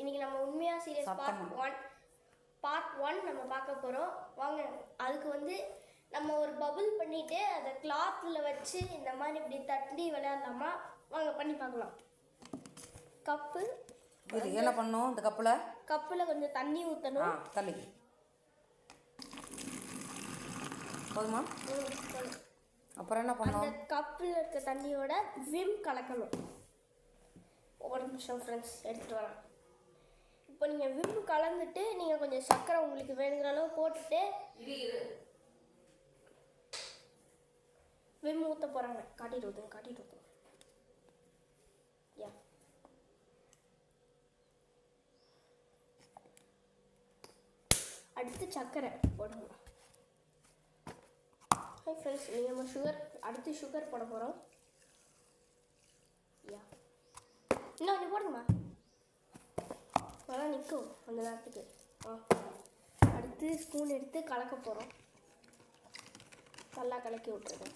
இன்னைக்கு நம்ம உண்மையா serious part. One part one நம்ம பார்க்க போறோம். வாங்க அதுக்கு வந்து நம்ம ஒரு பபுள் பண்ணிட்டு அதை கிளாத்ல வச்சு இந்த மாதிரி இப்படி தட்டி விளையாடலாமா? வாங்க பண்ணி பார்க்கலாம். கப்பு இது என்ன பண்ணும் இந்த கப்பில்? கப்பில் கொஞ்சம் தண்ணி ஊற்றணும் தள்ளி போதுமா? அப்புறம் என்ன அந்த பண்ணோம் கப்பில் இருக்க தண்ணியோட விம் கலக்கணும். ஒரு நிமிஷம் ஃப்ரெண்ட்ஸ் எடுத்துகிட்டு வரேன். இப்போ நீங்கள் விம் கலந்துட்டு நீங்கள் கொஞ்சம் சர்க்கரை உங்களுக்கு வேணுங்கிற அளவு போட்டுட்டு விம் ஊற்ற போகிறாங்க காட்டிட்டு ஊற்றுங்க காட்டிட்டு ஊற்றுங்க யா. அடுத்து சர்க்கரை போடுங்க ஹாய் ஃப்ரெண்ட்ஸ் நீங்கள் நம்ம சுகர் அடுத்து சுகர் போட போகிறோம் யா. இன்னும் போடுங்கம்மா. நல்லா நிற்கும் அந்த நேரத்துக்கு. ஆ அடுத்து ஸ்பூன் எடுத்து கலக்க போகிறோம் நல்லா கலக்கி விட்டுருக்கோம்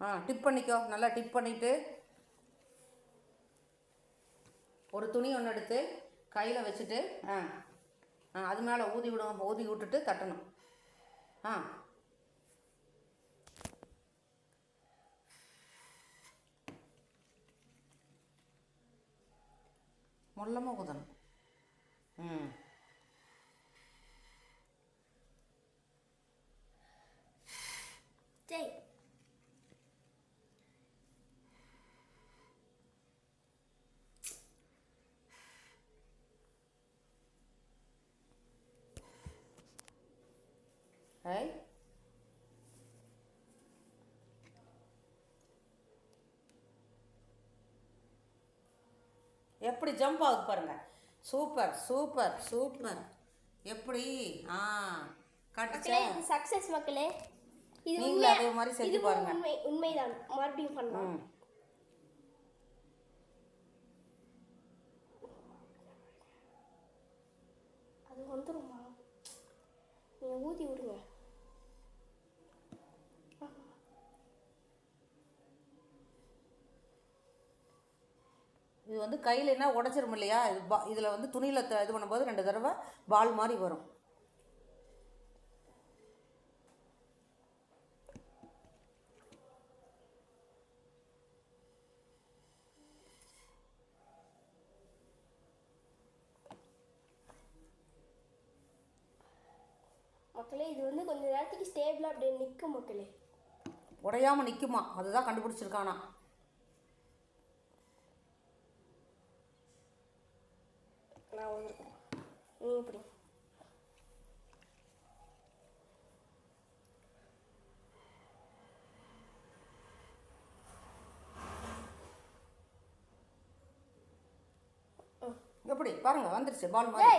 ஆ டிப் பண்ணிக்கோ. நல்லா டிப் பண்ணிவிட்டு ஒரு துணி ஒன்று எடுத்து கையில் வச்சுட்டு ஆ ஆ அது மேலே ஊதி விடும். ஊதி விட்டுட்டு தட்டணும். ആ. മുള്ളമ്മ കുതണം ஐ எப்படி ஜம்ப் ஆகுது பாருங்க. சூப்பர் சூப்பர் சூப்பர் எப்படி? ஆ காட்டுச்சா சக்ஸஸ் மக்களே. இது நீங்களும் அதே மாதிரி செஞ்சு பாருங்க. உண்மை உண்மைதான். மறுபடியும் பண்ணலாம். அது வந்துருமா? நீங்கள் ஊதி விடுங்க. இது வந்து கையில் என்ன உடச்சிரும் இல்லையா? இது பா இதில் வந்து துணியில் இது பண்ணும்போது ரெண்டு தடவை பால் மாதிரி வரும். மக்களே இது வந்து கொஞ்ச நேரத்துக்கு ஸ்டேபிளாக அப்படியே நிற்கும் மக்களே. உடையாமல் நிற்குமா அதுதான் கண்டுபிடிச்சிருக்கானா? நான் வந்துருக்கேன் நீ எப்படி எப்படி பாருங்க வந்துருச்சு பால் மாதிரி